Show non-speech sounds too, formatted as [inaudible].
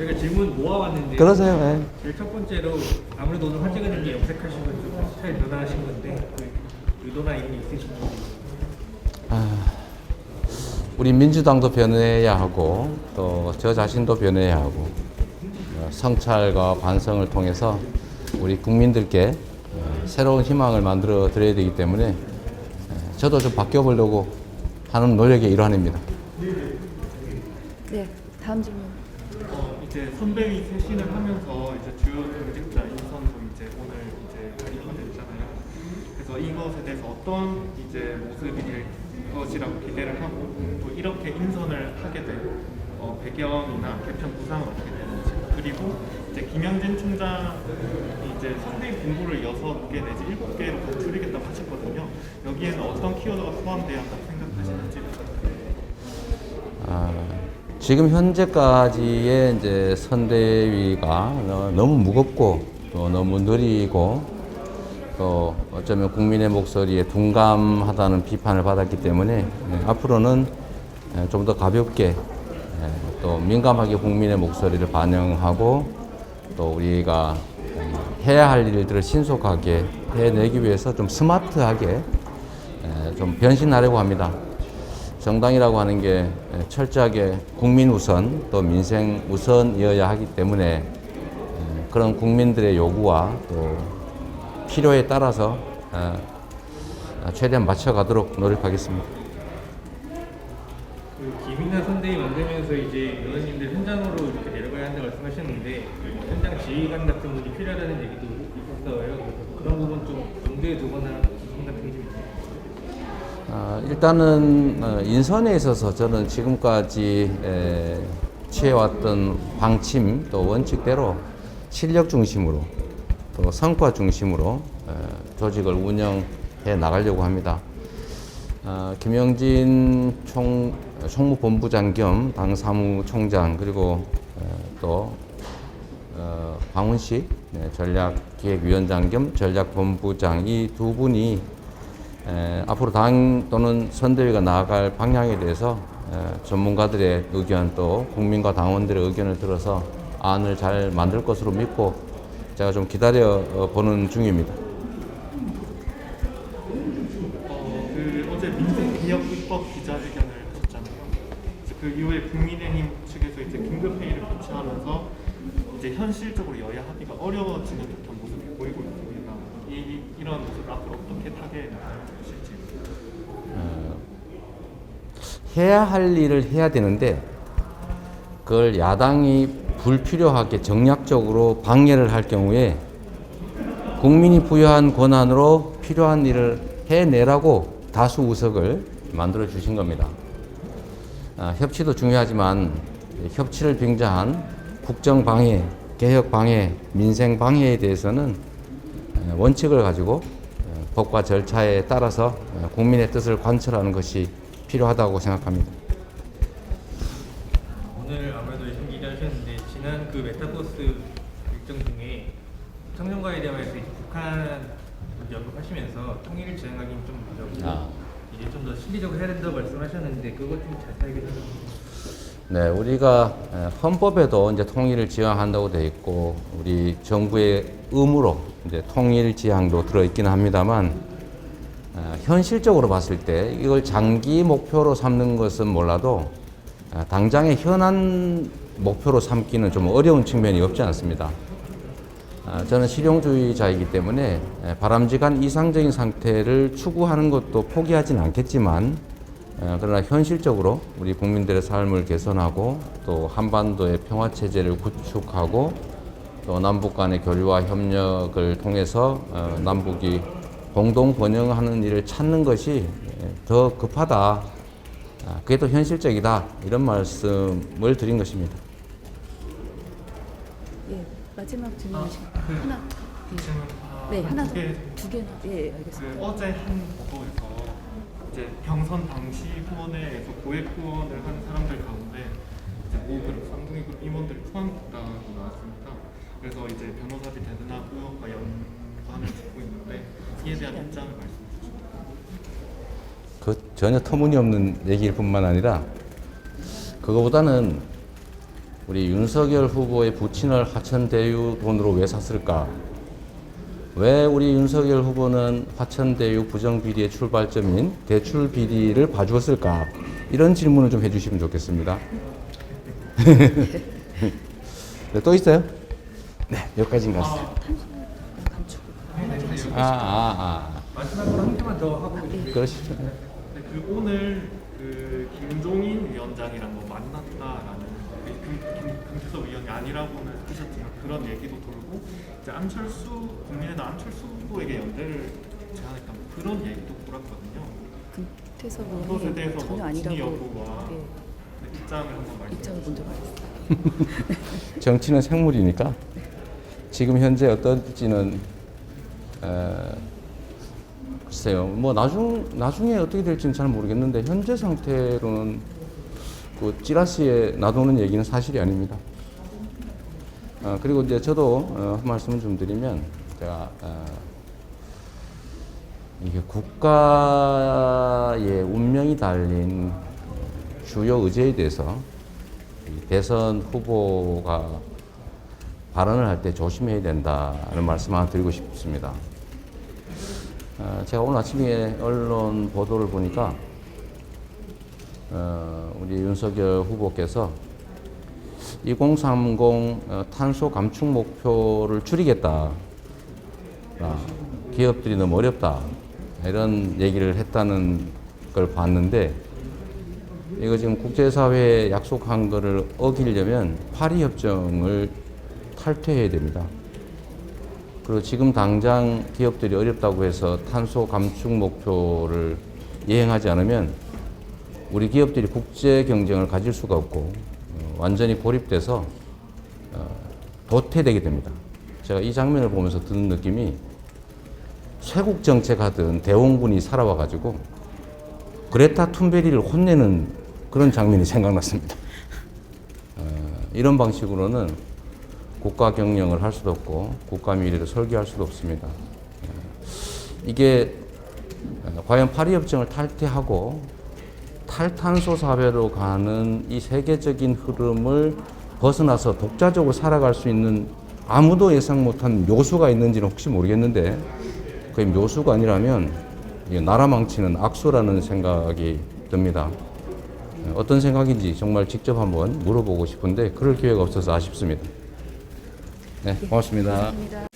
저희가 질문 모아왔는데 그러세요. 예. 제일 첫 번째로 아무래도 오늘 화제가 게 염색하신 건좀 스타일 변화하신 건데 그 의도나 이런 게 있으신지 우리 민주당도 변해야 하고 또 저 자신도 변해야 하고 어, 성찰과 반성을 통해서 우리 국민들께 어, 새로운 희망을 만들어 드려야 되기 때문에 어, 저도 좀 바뀌어 보려고 하는 노력의 일환입니다. 네, 다음 질문. 선배위 쇄신을 하면서 이제 주요 경직자 인선도 이제 오늘 이제 발표가 됐잖아요. 그래서 이것에 대해서 어떤 이제 모습이 될 것이라고 기대를 하고 또 이렇게 인선을 하게 된 어, 배경이나 개편 구상은 어떻게 되는지 그리고 이제 김영진 총장이 이제 선대위 공부를 여섯 개 내지 일곱 개로 더 줄이겠다고 하셨거든요. 여기에는 어떤 키워드가 포함되어야 한다고 생각하시는지 아, 지금 현재까지의 이제 선대위가 너- 너무 무겁고 또 너무 느리고 또 어쩌면 국민의 목소리에 둔감하다는 비판을 받았기 때문에 예, 앞으로는 좀 더 가볍게 예, 또 민감하게 국민의 목소리를 반영하고 또 우리가 음, 해야 할 일들을 신속하게 해내기 위해서 좀 스마트하게 예, 좀 변신하려고 합니다. 정당이라고 하는 게 철저하게 국민 우선 또 민생 우선이어야 하기 때문에 에, 그런 국민들의 요구와 또 필요에 따라서 어, 최대한 맞춰가도록 노력하겠습니다. 그 김이나 선대위 만들면서 이제 의원님들 현장으로 이렇게 내려가야 한다고 말씀하셨는데 현장 지휘관 같은 분이 필요하다는 얘기도 있었어요. 그런 부분 좀 염두에 두거나 같은 있 어, 일단은 어, 인선에 있어서 저는 지금까지 에, 취해왔던 방침 또 원칙대로 실력 중심으로 또 성과 중심으로 에, 조직을 운영해 나가려고 합니다. 어, 김영진 총, 총무본부장 겸 당 사무총장 그리고 에, 또 어, 방훈식 네, 전략기획위원장 겸 전략본부장 이 두 분이 에, 앞으로 당 또는 선대위가 나아갈 방향에 대해서 에, 전문가들의 의견 또 국민과 당원들의 의견을 들어서 안을 잘 만들 것으로 믿고 제가 좀 기다려 어, 보는 중입니다. 어, 그 어제 민생 개혁 입법 기자회견을 하셨잖아요. 그 이후에 국민의힘 측에서 이제 긴급 회의를 개최하면서 이제 현실적으로 여야 합의가 어려워지는 듯한 모습이 보이고 있습니다. 이 이런 모습 앞으로 어떻게 타개해 나가실지. 해야 할 일을 해야 되는데 그걸 야당이 불필요하게 정략적으로 방해를 할 경우에 국민이 부여한 권한으로 필요한 일을 해내라고 다수 의석을 만들어 주신 겁니다. 아, 협치도 중요하지만 협치를 빙자한 국정 방해, 개혁 방해, 민생 방해에 대해서는 에, 원칙을 가지고 에, 법과 절차에 따라서 에, 국민의 뜻을 관철하는 것이 필요하다고 생각합니다. 오늘 아무래도 예심 기자하셨는데 지난 그 메타버스 일정 중에 청년과에 대해서 이제 북한 문제 언급하시면서 통일을 지향하기 좀 어렵고 아. 이제 좀 더 실리적으로 해야 된다고 말씀하셨는데 그것 좀 자세하게 좀 네, 우리가 에, 헌법에도 이제 통일을 지향한다고 돼 있고 우리 정부의 의무로 이제 통일 지향도 들어 있기는 합니다만 어, 현실적으로 봤을 때 이걸 장기 목표로 삼는 것은 몰라도 어, 당장의 현안 목표로 삼기는 좀 어려운 측면이 없지 않습니다. 아, 저는 실용주의자이기 때문에 에, 바람직한 이상적인 상태를 추구하는 것도 포기하지는 않겠지만 어, 그러나 현실적으로 우리 국민들의 삶을 개선하고 또 한반도의 평화 체제를 구축하고 또 남북 간의 교류와 협력을 통해서 어, 남북이 공동 번영하는 일을 찾는 것이 에, 더 급하다. 아, 그게 더 현실적이다. 이런 말씀을 드린 것입니다. 예, 마지막 질문이십니다. 그 하나. 질문 아, 네, 하나 두 개. 두 개나. 예, 알겠습니다. 그 어제 한 보도에서 이제 경선 당시 후원회에서 고액 후원을 한 사람들 가운데 이제 모 그룹, 쌍둥이 그룹 임원들이 포함됐다고 나왔습니다. 그래서 이제 변호사들이 대단한 의혹과 연관을 짓고 있는데 이에 대한 입장을 말씀해 주시죠. 그 전혀 터무니없는 얘기일 뿐만 아니라 그거보다는 우리 윤석열 후보의 부친을 하천대유 돈으로 왜 샀을까? 왜 우리 윤석열 후보는 화천대유 부정비리의 출발점인 대출 비리를 봐주었을까? 이런 질문을 좀 해주시면 좋겠습니다. [laughs] 네, 또 있어요? 네, 여기까지인 것 같습니다. 아, 아, 아. 마지막으로 한 개만 더 하고 그러시죠. 네, 그 오늘 그 김종인 위원장이랑 뭐 만났다라는 그 김, 김, 김태섭 위원이 아니라고는 하셨지만 그런 얘기도 돌고 이제 안철수 국민의당 안철수 후보에게 연대를 제안했다 뭐 그런 얘기도 돌았거든요. 금태섭 그것에 의원이 대해서 전혀 뭐 진위 아니라고 여부와 예, 네, 입장을 한번 말씀해 입장을 주시죠. 먼저 말했어요. [laughs] 정치는 생물이니까 지금 현재 어떨지는 에, 글쎄요. 뭐 나중 나중에 어떻게 될지는 잘 모르겠는데 현재 상태로는 그 찌라시에 놔두는 얘기는 사실이 아닙니다. 어, 그리고 이제 저도 어, 한 말씀을 좀 드리면 제가 어, 이게 국가의 운명이 달린 주요 의제에 대해서 이 대선 후보가 발언을 할 때 조심해야 된다는 말씀 하나 드리고 싶습니다. 어, 제가 오늘 아침에 언론 보도를 보니까 어, 우리 윤석열 후보께서 2030 어, 탄소 감축 목표를 줄이겠다. 아, 기업들이 너무 어렵다. 이런 얘기를 했다는 걸 봤는데 이거 지금 국제사회에 약속한 거를 어기려면 파리 협정을 탈퇴해야 됩니다. 그리고 지금 당장 기업들이 어렵다고 해서 탄소 감축 목표를 이행하지 않으면 우리 기업들이 국제 경쟁을 가질 수가 없고 어, 완전히 고립돼서 어, 도태되게 됩니다. 제가 이 장면을 보면서 드는 느낌이 쇄국 정책하던 대원군이 살아와 가지고 그레타 툰베리를 혼내는 그런 장면이 생각났습니다. 어, 이런 방식으로는 국가 경영을 할 수도 없고 국가 미래를 설계할 수도 없습니다. 어, 이게 어, 과연 파리 협정을 탈퇴하고 탈탄소 사회로 가는 이 세계적인 흐름을 벗어나서 독자적으로 살아갈 수 있는 아무도 예상 못한 묘수가 있는지는 혹시 모르겠는데 그 묘수가 아니라면 나라 망치는 악수라는 생각이 듭니다. 어떤 생각인지 정말 직접 한번 물어보고 싶은데 그럴 기회가 없어서 아쉽습니다. 네, 고맙습니다. 감사합니다.